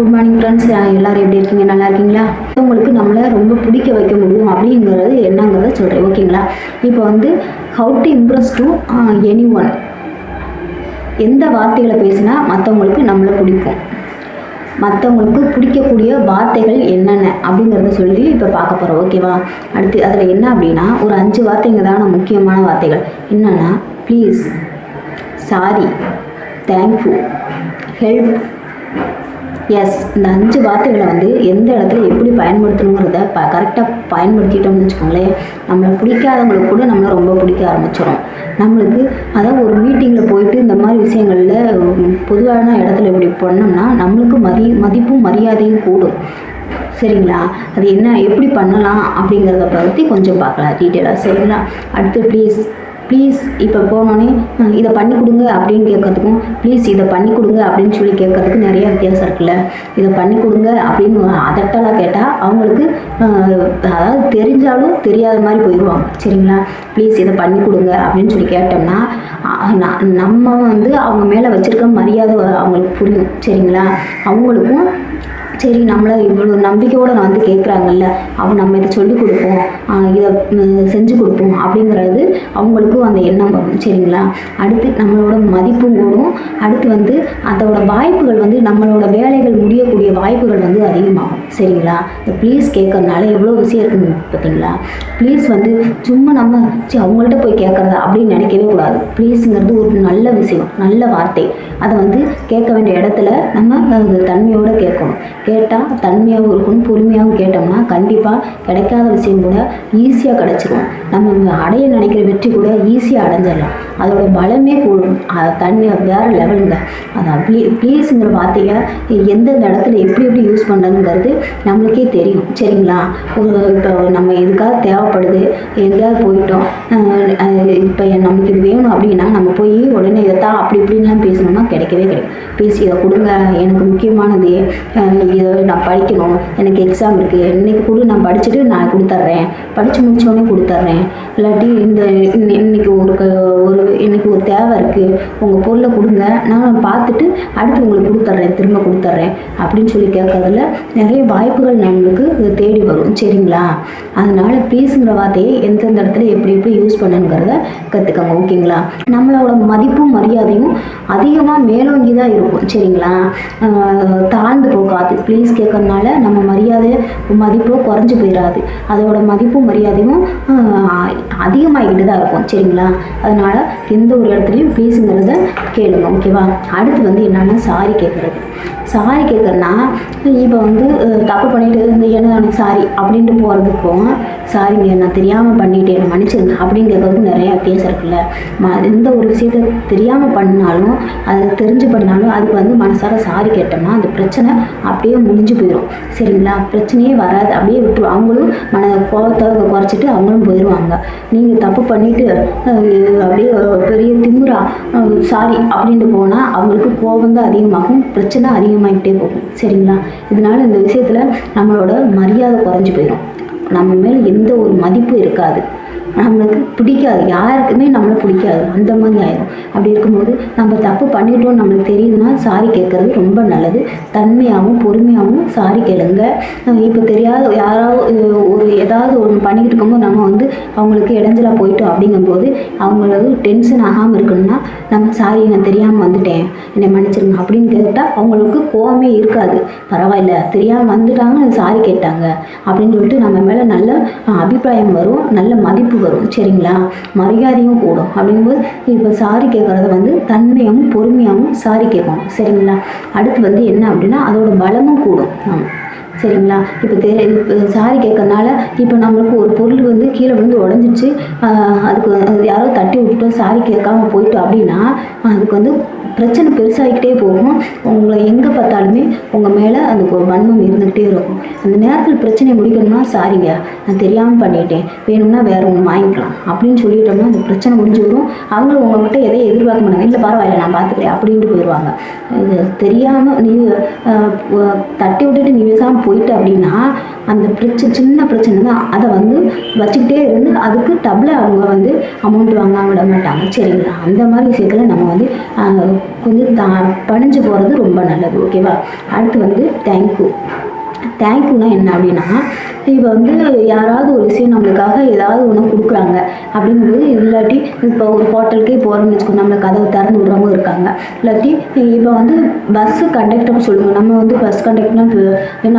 Good morning friends எல்லாரும் எப்படி இருக்கீங்க? நல்லா இருக்கீங்களா? உங்களுக்கு நம்மளை ரொம்ப பிடிக்க வைக்க முடியும் அப்படிங்கிறது என்னங்கிறத சொல்கிறேன் ஓகேங்களா? இப்போ வந்து how to impress to anyone எந்த வார்த்தைகளை பேசினா மற்றவங்களுக்கு நம்மளை பிடிக்கும். மற்றவங்களுக்கு பிடிக்கக்கூடிய வார்த்தைகள் என்னென்ன அப்படிங்கிறத சொல்லி இப்போ பார்க்க போகிறோம் ஓகேவா? அடுத்து அதில் என்ன அப்படின்னா ஒரு அஞ்சு வார்த்தைங்க தான முக்கியமான வார்த்தைகள். என்னென்னா please sorry thank you help yes இந்த அஞ்சு வார்த்தைகளை வந்து எந்த இடத்துல எப்படி பயன்படுத்தணுங்கிறத ப கரெக்டாக பயன்படுத்திட்டோம்னு வச்சுக்கோங்களேன். நம்மளை பிடிக்காதவங்களுக்கு கூட நம்மளை ரொம்ப பிடிக்க ஆரம்பிச்சிடும் நம்மளுக்கு அதாவது ஒரு மீட்டிங்கில் போயிட்டு இந்த மாதிரி விஷயங்களில் பொதுவான இடத்துல இப்படி பண்ணோம்னா நம்மளுக்கு மதி மதிப்பும் மரியாதையும் கூடும். சரிங்களா? அது என்ன எப்படி பண்ணலாம் அப்படிங்கிறத பற்றி கொஞ்சம் பார்க்கலாம். டீட்டெயிலாக சரிங்களா? அடுத்து ப்ளீஸ் ப்ளீஸ் இப்போ போனோடனே இதை பண்ணி கொடுங்க அப்படின்னு கேட்கறதுக்கும் ப்ளீஸ் இதை பண்ணி கொடுங்க அப்படின்னு சொல்லி கேட்கறதுக்கு நிறைய வித்தியாசம் இருக்குல்ல. இதை பண்ணி கொடுங்க அப்படின்னு அதட்டலாக கேட்டால் அவங்களுக்கு அதாவது தெரிஞ்சாலும் தெரியாத மாதிரி போயிடுவாங்க. சரிங்களா? ப்ளீஸ் இதை பண்ணி கொடுங்க அப்படின்னு சொல்லி கேட்டோம்னா நம்ம வந்து அவங்க மேலே வச்சுருக்க மரியாதை அவங்களுக்கு புரியும். சரிங்களா? அவங்களுக்கும் சரி நம்மளை இவ்வளோ நம்பிக்கையோடு நான் வந்து கேட்குறாங்கல்ல அவன் நம்ம இதை சொல்லிக் கொடுப்போம். இதை செஞ்சு கொடுப்போம் அப்படிங்கிறது அவங்களுக்கும் அந்த எண்ணம் வரும். சரிங்களா? அடுத்து நம்மளோட மதிப்பும் கூடும். அடுத்து வந்து அதோட வாய்ப்புகள் வந்து நம்மளோட வேலைகள் முடியக்கூடிய வாய்ப்புகள் வந்து அதிகமாகும். சரிங்களா? இந்த ப்ளீஸ் கேட்கறதுனால எவ்வளோ விஷயம் இருக்குங்க பார்த்தீங்களா? ப்ளீஸ் வந்து சும்மா நம்ம சரி அவங்கள்ட்ட போய் கேட்குறதா அப்படின்னு நினைக்கவே கூடாது. ப்ளீஸுங்கிறது ஒரு நல்ல விஷயம் நல்ல வார்த்தை. அதை வந்து கேட்க வேண்டிய இடத்துல நம்ம தன்மையோடு கேட்கணும். கேட்டால் தன்மையாகவும் இருக்கும் பொறுமையாகவும் கேட்டோம்னா கண்டிப்பாக கிடைக்காத விஷயம் கூட ஈஸியாக கிடச்சிரும். நம்ம அடைய நினைக்கிற வெற்றி கூட ஈஸியாக அடைஞ்சிடலாம். அதோட பலமே கூடும். அது தண்ணி வேறு லெவலுங்க அது ப்ளீ ப்ளீஸுங்கிற வார்த்தையை எந்தெந்த இடத்துல எப்படி எப்படி யூஸ் பண்ணுறதுங்கிறது நம்மளுக்கே தெரியும். சரிங்களா? ஒரு இப்போ நம்ம எதுக்காக தேவைப்படுது? எங்கேயாவது போயிட்டோம். இப்போ நமக்கு இது வேணும் அப்படின்னா நம்ம போய் உடனே இதைத்தான் அப்படி இப்படின்லாம் பேசணும்னா கிடைக்கவே கிடைக்கும் பேசி இதை கொடுங்க. எனக்கு முக்கியமானது இதை நான் படிக்கணும். எனக்கு எக்ஸாம் இருக்குது இன்றைக்கி கூட நான் படிச்சுட்டு நான் கொடுத்துட்றேன் படித்து முடிச்சோடனே கொடுத்துட்றேன் இல்லாட்டி இந்த இன்னைக்கு ஒரு ஒரு இன்னைக்கு ஒரு தேவை இருக்குது உங்கள் பொருளை கொடுங்க. நான் பார்த்துட்டு அடுத்து உங்களுக்கு கொடுத்துட்றேன் திரும்ப கொடுத்துட்றேன் அப்படின்னு சொல்லி கேட்கறதுல நிறைய வாய்ப்புகள் நம்மளுக்கு தேடி வரும். சரிங்களா? அதனால் ப்ளீஸுங்கிற வார்த்தையை எந்தெந்த இடத்துல எப்படி எப்படி யூஸ் பண்ணுங்கிறத கற்றுக்கோங்க ஓகேங்களா? நம்மளோட மதிப்பும் மரியாதையும் அதிகமாக மேலோங்கி தான் இருக்கும். சரிங்களா? தாழ்ந்து போகாது. ப்ளீஸ் கேட்கறதுனால நம்ம மரியாதை மதிப்போ குறைஞ்சு போயிடாது அதோட மதிப்பும் மரியாதையும் அதிகமாகிக்கிட்டு தான் இருக்கும் சரிங்களா? அதனால எந்த ஒரு இடத்துலையும் ப்ளீஸுங்கிறத கேளுங்க ஓகேவா அடுத்து வந்து என்னென்னா சாரி கேட்குறது. சாரி கேட்குறேன்னா இப்போ வந்து தப்பு பண்ணிட்டு இருந்து என்ன சாரி அப்படின்ட்டு போகிறதுக்கும் சாரிங்க நான் தெரியாமல் பண்ணிட்டேன் மன்னிச்சிருங்க அப்படின்னு கேட்கறதுக்கும் நிறைய வித்தியாசம் இருக்குல்ல. ம எந்த ஒரு விஷயத்த தெரியாமல் பண்ணாலும் அது தெரிஞ்சு பண்ணாலும் அதுக்கு வந்து மனசார சாரி கேட்டோம்னா அந்த பிரச்சனை அப்படியே முடிஞ்சு போயிடும் சரிங்களா? பிரச்சனையே வராது. அப்படியே விட்டு அவங்களும் மன கோபத்தை குறைச்சிட்டு அவங்களும் போயிடுவாங்க நீங்கள் தப்பு பண்ணிவிட்டு அப்படியே பெரிய திமுறா சாரி அப்படின்ட்டு போனால் அவங்களுக்கு கோபம் தான் அதிகமாகும். பிரச்சனை அதிகமாகிட்டே போகும். சரிங்களா? இதனால இந்த விஷயத்தில் நம்மளோட மரியாதை குறைஞ்சு போயிடும் நம்ம மேலே எந்த ஒரு மதிப்பும் இருக்காது. நம்மளுக்கு பிடிக்காது. யாருக்குமே நம்மளை பிடிக்காது. அந்த மாதிரி ஆயிடும் அப்படி இருக்கும்போது நம்ம தப்பு பண்ணிட்டோம் நம்மளுக்கு தெரியுதுன்னா சாரி கேட்குறது ரொம்ப நல்லது. தன்மையாகவும் பொறுமையாகவும் சாரி கேளுங்க. இப்போ தெரியாத யாராவது ஒரு ஏதாவது ஒன்று பண்ணிக்கிட்டு இருக்கும்போது நம்ம வந்து அவங்களுக்கு இடைஞ்சலாக போயிட்டோம் அப்படிங்கும்போது அவங்களுக்கு டென்ஷன் ஆகாமல் இருக்கணும்னா நம்ம சாரி நான் தெரியாமல் வந்துட்டேன். என்னை மன்னிச்சிருங்க அப்படின்னு கேட்டால் அவங்களுக்கு கோவமே இருக்காது. பரவாயில்ல தெரியாமல் வந்துட்டாங்க சாரி கேட்டாங்க அப்படின்னு சொல்லிட்டு நம்ம மேலே நல்ல அபிப்பிராயம் வரும். நல்ல மதிப்பு வரும். சரிங்களா? மரியாதையும் கூடும். அப்படிங்கும்போது இப்போ சாரி கேட்குறத வந்து தன்மையாகவும் பொறுமையாகவும் சாரி கேட்கணும். சரிங்களா? அடுத்து வந்து என்ன அப்படின்னா அதோட பலமும் கூடும். ஆமாம் சரிங்களா? இப்போ தெ இப்போ சாரி கேட்கறனால இப்போ நம்மளுக்கு ஒரு பொருள் வந்து கீழே விழுந்து உடஞ்சிச்சு அதுக்கு யாரோ தட்டி விட்டுட்டோம் சாரி கேட்காம போயிட்டோம் அப்படின்னா அதுக்கு வந்து பிரச்சனை பெருசாகிக்கிட்டே போகும். உங்களை எங்கே பார்த்தாலுமே உங்கள் மேலே அந்த வன்மம் இருந்துக்கிட்டே இருக்கும். அந்த நேரத்தில் பிரச்சனையை முடிக்கணும்னா சாரிங்க நான் தெரியாமல் பண்ணிட்டேன். வேணும்னா வேறு ஒன்று வாங்கிக்கலாம் அப்படின்னு சொல்லிட்டோம்னா அந்த பிரச்சனை முடிஞ்சு வரும். அவங்களும் உங்கள்கிட்ட எதையும் எதிர்பார்க்க மாட்டாங்க. இல்லை பரவாயில்ல நான் பார்த்துக்கிறேன் அப்படின்ட்டு போயிடுவாங்க. இது தெரியாமல் நீ தட்டி விட்டுட்டு நீ பேசாமல் போயிட்டு அப்படின்னா அந்த பிரச்சனை சின்ன பிரச்சனை தான். அதை வந்து வச்சுக்கிட்டே இருந்து அதுக்கு டபுளாக அவங்க வந்து அமௌண்ட் வாங்க விட மாட்டாங்க. சரிங்களா? அந்த மாதிரி விஷயத்தில் நம்ம வந்து கொஞ்சம் தா பணிஞ்சு போகிறது ரொம்ப நல்லது. ஓகேவா அடுத்து வந்து தேங்க்யூ தேங்க்யூனா என்ன அப்படின்னா இப்போ வந்து யாராவது ஒரு விஷயம் நம்மளுக்காக ஏதாவது ஒன்று கொடுக்குறாங்க அப்படிங்கும்போது இப்போ ஒரு ஹோட்டலுக்கே போகிறோம்னு வச்சுக்கோங்க நம்மளை கதவு திறந்து விடுறவங்க இருக்காங்க. இல்லாட்டி இப்போ வந்து பஸ்ஸு கண்டக்டர் சொல்லுங்கள் நம்ம வந்து பஸ் கண்டக்டர்னா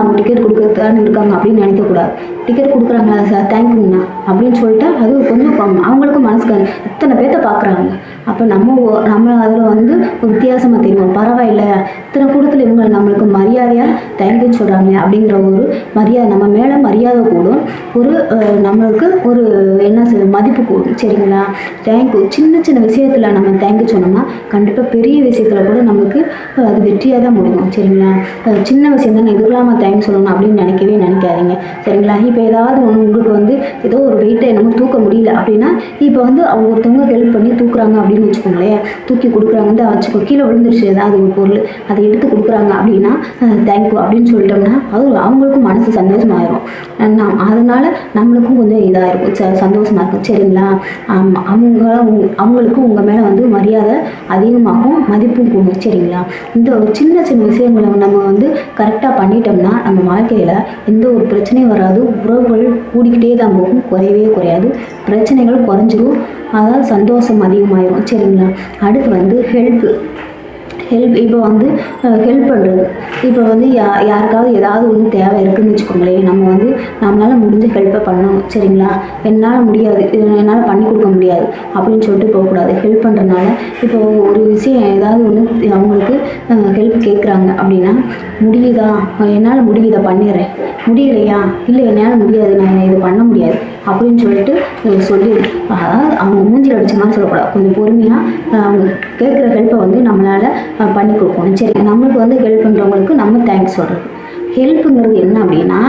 அவங்க டிக்கெட் கொடுக்கறதுக்கான இருக்காங்க அப்படின்னு நினைக்கக்கூடாது. டிக்கெட் கொடுக்குறாங்களா சார் தேங்க்யூங்கண்ணா அப்படின்னு சொல்லிட்டு அது கொஞ்சம் அவங்களுக்கும் மனசுக்கு இத்தனை பேர்த்த பார்க்குறாங்க அப்போ நம்ம நம்ம அதில் வந்து வித்தியாசமாக தெரியும். பரவாயில்ல. இத்தனை கூடத்தில் இவங்க நம்மளுக்கு மரியாதையாக தேங்க்யூன்னு சொல்கிறாங்க அப்படிங்கிற ஒரு மரியாதை நம்ம மேலே மரியாதை கூடும். ஒரு நம்மளுக்கு ஒரு என்ன சொல்ல மதிப்பு கூடும். சரிங்களா? தேங்க்யூ சின்ன சின்ன விஷயத்தில் நம்ம தேங்க்யூ சொன்னோம்னா கண்டிப்பாக பெரிய விஷயத்தில் கூட நமக்கு அது வெற்றியாக தான் முடியும். சரிங்களா? சின்ன விஷயம் தான் இதுக்கெல்லாம் தேங்க்யூ சொல்லணும் அப்படின்னு நினைக்கவே நினைக்காதீங்க. சரிங்களா? இப்போ ஏதாவது ஒன்று உங்களுக்கு வந்து ஏதோ என்னமோ தூக்க முடியல. அப்படின்னா இப்போ வந்து அவங்க ஒருத்தவங்க ஹெல்ப் பண்ணி தூக்குறாங்க அப்படின்னு வச்சுக்கோங்களேன். தூக்கி கொடுக்குறாங்கன்னு வச்சுக்கோ கீழே விழுந்துருச்சு. ஏதாவது ஒரு பொருள் அதை எடுத்து கொடுக்குறாங்க அப்படின்னா தேங்க்யூ அப்படின்னு சொல்லிட்டோம்னா அது அவங்களுக்கும் மனசு சந்தோஷமாயிரும். நம் அதனால் நம்மளுக்கும் கொஞ்சம் இதாக இருக்கும் ச சந்தோஷமாக இருக்கும். சரிங்களா? அவங்க அவங்களுக்கும் உங்கள் மேலே வந்து மரியாதை அதிகமாகும் மதிப்பும் கூடும். சரிங்களா? இந்த ஒரு சின்ன சின்ன விஷயங்களை நம்ம வந்து கரெக்டாக பண்ணிட்டோம்னா நம்ம வாழ்க்கையில் எந்த ஒரு பிரச்சனையும் வராது. உறவுகள் கூடிக்கிட்டே தான் போகும். குறையவே குறையாது. பிரச்சனைகள் குறைஞ்சிரும். அதாவது சந்தோஷம் அதிகமாயிரும். சரிங்களா? அடுத்து வந்து ஹெல்ப்பு ஹெல்ப் இப்போ வந்து ஹெல்ப் பண்ணுறது இப்போ வந்து யா யாருக்காவது ஏதாவது ஒன்று தேவை இருக்குன்னு வச்சுக்கோங்களேன். நம்ம வந்து நம்மளால் முடிஞ்ச ஹெல்ப்பை பண்ணணும். சரிங்களா? என்னால் முடியாது. என்னால் பண்ணி கொடுக்க முடியாது. அப்படின்னு சொல்லிட்டு போகக்கூடாது. ஹெல்ப் பண்ணுறதுனால இப்போ ஒரு விஷயம் ஏதாவது ஒன்று அவங்களுக்கு ஹெல்ப் கேட்குறாங்க அப்படின்னா முடியுதா? என்னால் முடியுதா? பண்ணிடுறேன். முடியலையா? இல்லை என்னால் முடியாது. நான் இது பண்ண முடியாது. அப்படின்னு சொல்லிட்டு சொல்லி அதாவது அவங்க மூஞ்சில் அடித்த மாதிரி சொல்லக்கூடாது. கொஞ்சம் பொறுமையாக அவங்க கேட்குற ஹெல்ப்பை வந்து நம்மளால் பண்ணி கொடுக்கணும். சரி நம்மளுக்கு வந்து ஹெல்ப் பண்ணுறவங்களுக்கு நம்ம தேங்க்ஸ் சொல்கிறது ஹெல்ப்புங்கிறது என்ன அப்படின்னா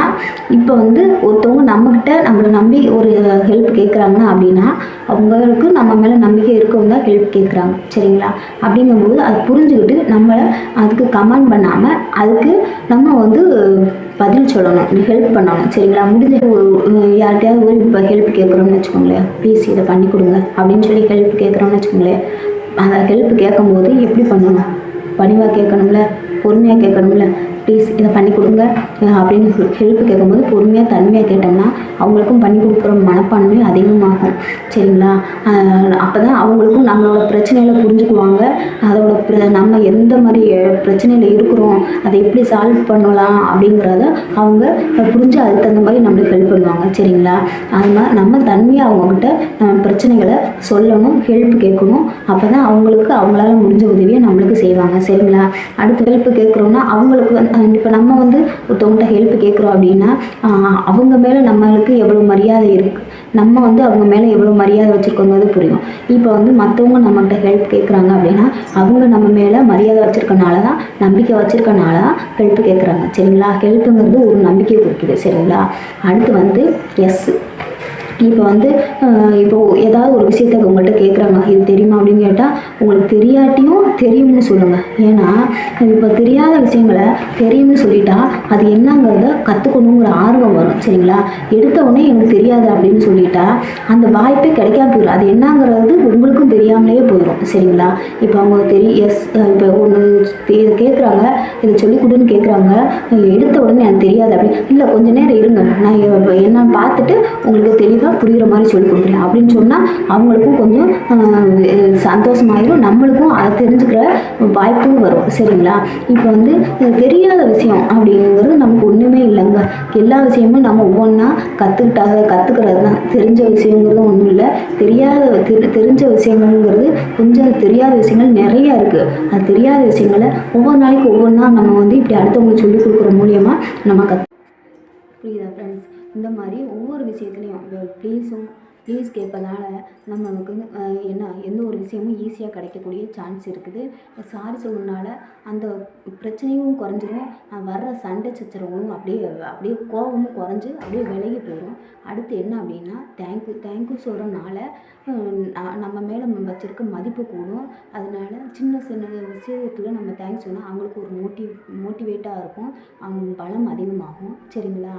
இப்போ வந்து ஒருத்தவங்க நம்மக்கிட்ட நம்மளை நம்பி ஒரு ஹெல்ப் கேட்குறாங்கன்னா அப்படின்னா அவங்களுக்கு நம்ம மேலே நம்பிக்கை இருக்கவங்க தான் ஹெல்ப் கேட்குறாங்க சரிங்களா? அப்படிங்கும்போது அதை புரிஞ்சுக்கிட்டு நம்மளை அதுக்கு கமெண்ட் பண்ணாமல் அதுக்கு நம்ம வந்து பதில் சொல்லணும் ஹெல்ப் பண்ணணும். சரிங்களா? முடிஞ்ச யார்கிட்டயாவது ஒரு இப்போ ஹெல்ப் கேட்குறோம்னு வச்சுக்கோங்களேன். ப்ளீஸ் இதை பண்ணி கொடுங்க. அப்படின்னு சொல்லி ஹெல்ப் கேட்குறோம்னு வச்சுக்கோங்களேன். அந்த ஹெல்ப் கேட்கும்போது எப்படி பண்ணணும்? பணிவாக கேட்கணும்ல? பொறுமையாக கேட்கணும்ல? ப்ளீஸ் இதை பண்ணி கொடுங்க. அப்படின்னு ஹெல்ப் கேட்கும்போது பொறுமையாக தன்மையாக கேட்டோம்னா அவங்களுக்கும் பண்ணி கொடுக்குற மனப்பான்மை அதிகமாகும். சரிங்களா? அப்போ தான் அவங்களுக்கும் நம்மளோட பிரச்சனைகளை புரிஞ்சுக்குவாங்க. அதோட நம்ம எந்த மாதிரி பிரச்சனையில் இருக்கிறோம் அதை எப்படி சால்வ் பண்ணலாம் அப்படிங்கிறத அவங்க புரிஞ்சு அதுக்கு தகுந்த மாதிரி நம்மளுக்கு ஹெல்ப் பண்ணுவாங்க சரிங்களா? அது மாதிரி நம்ம தன்மையாக அவங்கக்கிட்ட நம்ம பிரச்சனைகளை சொல்லணும் ஹெல்ப் கேட்கணும். அப்போ தான் அவங்களுக்கு அவங்களால முடிஞ்ச உதவியை நம்மளுக்கு செய்வாங்க சரிங்களா? அடுத்து ஹெல்ப் கேட்குறோன்னா அவங்களுக்கு வந்து இப்போ நம்ம வந்து ஒருத்தவங்கள்ட்ட ஹெல்ப் கேட்குறோம் அப்படின்னா அவங்க மேலே நம்மளுக்கு எவ்வளோ மரியாதை இருக்குது நம்ம வந்து அவங்க மேலே எவ்வளோ மரியாதை வச்சுருக்கோங்கிறது புரியும். இப்போ வந்து மற்றவங்க நம்மகிட்ட ஹெல்ப் கேட்குறாங்க அப்படின்னா அவங்க நம்ம மேலே மரியாதை வச்சுருக்கனால தான் நம்பிக்கை வச்சுருக்கனால தான் ஹெல்ப் கேட்குறாங்க சரிங்களா ஹெல்ப்புங்கிறது ஒரு நம்பிக்கையை குறிக்குது சரிங்களா? அடுத்து வந்து எஸ் இப்போ வந்து இப்போது இப்போ ஏதாவது ஒரு விஷயத்த உங்கள்கிட்ட கேட்குறாங்க இது தெரியுமா அப்படின்னு கேட்டால் உங்களுக்கு தெரியாட்டியும் தெரியும்னு சொல்லுங்கள் ஏன்னா இப்போ தெரியாத விஷயங்களை தெரியும்னு சொல்லிட்டா அது என்னங்கிறத கற்றுக்கணுங்கிற ஆர்வம் வரும் சரிங்களா? எடுத்த உடனே எனக்கு தெரியாது அப்படின்னு சொல்லிட்டா அந்த வாய்ப்பே கிடைக்காம போயிடும் அது என்னங்கிறது உங்களுக்கும் தெரியாமலே போயிடும் சரிங்களா? இப்போ அவங்க தெரிய எஸ் இப்போ ஒன்று இதை கேட்குறாங்க இதை சொல்லிக் கொடுன்னு கேட்குறாங்க எடுத்த உடனே எனக்கு தெரியாது அப்படின்னு. இல்லை கொஞ்ச நேரம் இருங்க. நான் என்னன்னு பார்த்துட்டு உங்களுக்கு தெளிவாக புரிகிற மாதிரி சொல்லி கொடுக்குறேன் அப்படின்னு சொன்னால் அவங்களுக்கும் கொஞ்சம் சந்தோஷமாயிரும். நம்மளுக்கும் அதை தெரிஞ்சுக்கிற வாய்ப்பும் வரும். சரிங்களா? இப்போ வந்து தெரியாத விஷயம் அப்படிங்கிறது நமக்கு ஒன்றுமே இல்லைங்க. எல்லா விஷயமும் நம்ம ஒவ்வொன்றா கற்றுக்கிட்டாக கற்றுக்கிறது தான் தெரிஞ்ச விஷயங்கிறது ஒன்றும் இல்லை. தெரியாத தெரி- தெரிஞ்ச விஷயங்கள்ங்கிறது கொஞ்சம் தெரியாத விஷயங்கள் நிறையா இருக்குது அது தெரியாத விஷயங்களை ஒவ்வொரு நாளைக்கு ஒவ்வொன்றா நம்ம வந்து இப்படி அடுத்தவங்களுக்கு சொல்லிக் கொடுக்குற மூலியமாக நம்ம கற்று இந்த மாதிரி ஒவ்வொரு விஷயத்துலையும் ப்ளீஸும் ப்ளீஸ் கேட்பதால நம்மளுக்கு என்ன எந்த ஒரு விஷயமும் ஈஸியாக கிடைக்கக்கூடிய சான்ஸ் இருக்குது. சாரி சொல்லுனால அந்த பிரச்சனையும் குறைஞ்சிரும். வர்ற சண்டை சச்சரவுகளும் அப்படியே அப்படியே கோபமும் குறைஞ்சி அப்படியே விலகி போயிடும் அடுத்து என்ன அப்படின்னா தேங்க்யூ தேங்க்யூ சொல்கிறனால நம்ம மேலே வச்சிருக்க மதிப்பு கூடும். அதனால சின்ன சின்ன விஷயத்தில் நம்ம தேங்க்ஸ் சொன்னால் அவங்களுக்கு ஒரு மோட்டிவ் மோட்டிவேட்டாக இருக்கும் அவங்க பலம் அதிகமாகும். சரிங்களா?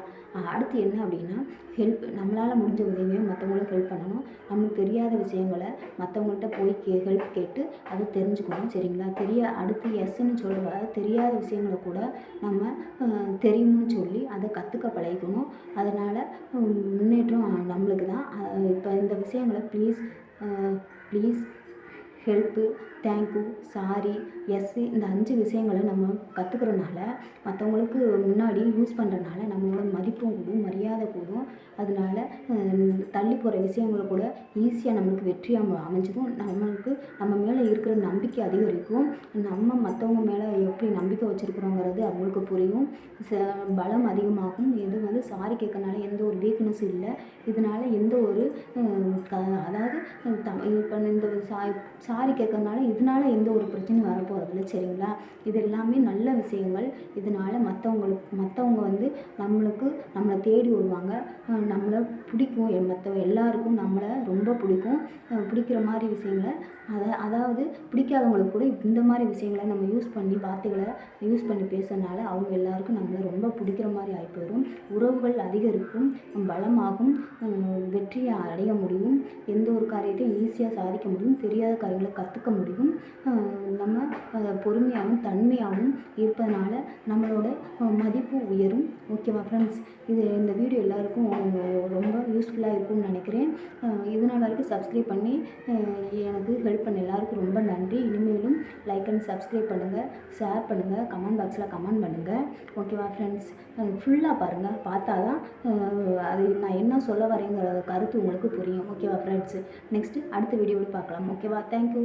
அடுத்து என்ன அப்படின்னா ஹெல்ப் நம்மளால் முடிஞ்ச உதவியை மற்றவங்க ஹெல்ப் பண்ணணும். நமக்கு தெரியாத விஷயங்களை மற்றவங்கள்ட்ட போய் கே ஹெல்ப் கேட்டு அதை தெரிஞ்சுக்கணும். சரிங்களா? தெரிய அடுத்து எஸ்ன்னு சொல்கிற தெரியாத விஷயங்களை கூட நம்ம தெரியும்னு சொல்லி அதை கற்றுக்க பழகிக்கணும். அதனால் முன்னேற்றம் நம்மளுக்கு தான். இப்போ இந்த விஷயங்களை please please help thank you sorry yes இந்த அஞ்சு விஷயங்களை நம்ம கற்றுக்கிறனால மற்றவங்களுக்கு முன்னாடி யூஸ் பண்ணுறனால நம்மளோட மதிப்பும் கூடும் மரியாதை கூடும். அதனால தள்ளி போகிற விஷயங்களை கூட ஈஸியாக நம்மளுக்கு வெற்றியாக அமைஞ்சிடும். நம்மளுக்கு நம்ம மேலே இருக்கிற நம்பிக்கை அதிகரிக்கும். நம்ம மற்றவங்க மேலே எப்படி நம்பிக்கை வச்சுருக்குறோங்கிறது அவங்களுக்கு புரியும். ச பலம் அதிகமாகும். இது வந்து சாரி கேட்கறனால எந்த ஒரு வீக்னஸ் இல்லை. இதனால எந்த ஒரு க அதாவது இப்போ இந்த சா சாரி கேட்கறனால இதனால் எந்த ஒரு பிரச்சனையும் வரப்போகிறதில்ல சரிங்களா? இது எல்லாமே நல்ல விஷயங்கள். இதனால் மற்றவங்களுக்கு மற்றவங்க வந்து நம்மளுக்கு நம்மளை தேடி வருவாங்க. நம்மளை பிடிக்கும். மற்ற எல்லாருக்கும் நம்மளை ரொம்ப பிடிக்கும். பிடிக்கிற மாதிரி விஷயங்களை அதை அதாவது பிடிக்காதவங்களுக்கு கூட இந்த மாதிரி விஷயங்களை நம்ம யூஸ் பண்ணி வார்த்தைகளை யூஸ் பண்ணி பேசுறதுனால அவங்க எல்லாருக்கும் நம்மளை ரொம்ப பிடிக்கிற மாதிரி ஆகி போயிடும் உறவுகள் அதிகரிக்கும் பலமாகும் வெற்றியை அடைய முடியும். எந்த ஒரு காரியத்தையும் ஈஸியாக சாதிக்க முடியும். தெரியாத காரியங்களை கற்றுக்க முடியும். அஹ் நம்ம பொறுமையாகவும் தன்மையாகவும் இருப்பதனால நம்மளோட மதிப்பு உயரும். ஓகேவா ஃப்ரெண்ட்ஸ் இது இந்த வீடியோ எல்லாருக்கும் ரொம்ப யூஸ்ஃபுல்லாக இருக்கும்னு நினைக்கிறேன். இதனால இது நாள் வரைக்கும் சப்ஸ்கிரைப் பண்ணி எனக்கு ஹெல்ப் பண்ண எல்லாருக்கும் ரொம்ப நன்றி. இனிமேலும் லைக் அண்ட் சப்ஸ்கிரைப் பண்ணுங்கள் ஷேர் பண்ணுங்கள் கமெண்ட் பாக்ஸில் கமெண்ட் பண்ணுங்கள் ஓகேவா ஃப்ரெண்ட்ஸ் ஃபுல்லாக பாருங்கள் பார்த்தா தான் அது நான் என்ன சொல்ல வரேங்கிற கருத்து உங்களுக்கு புரியும். ஓகேவா ஃப்ரெண்ட்ஸ் நெக்ஸ்ட்டு அடுத்த வீடியோவில் பார்க்கலாம். ஓகேவா தேங்க்யூ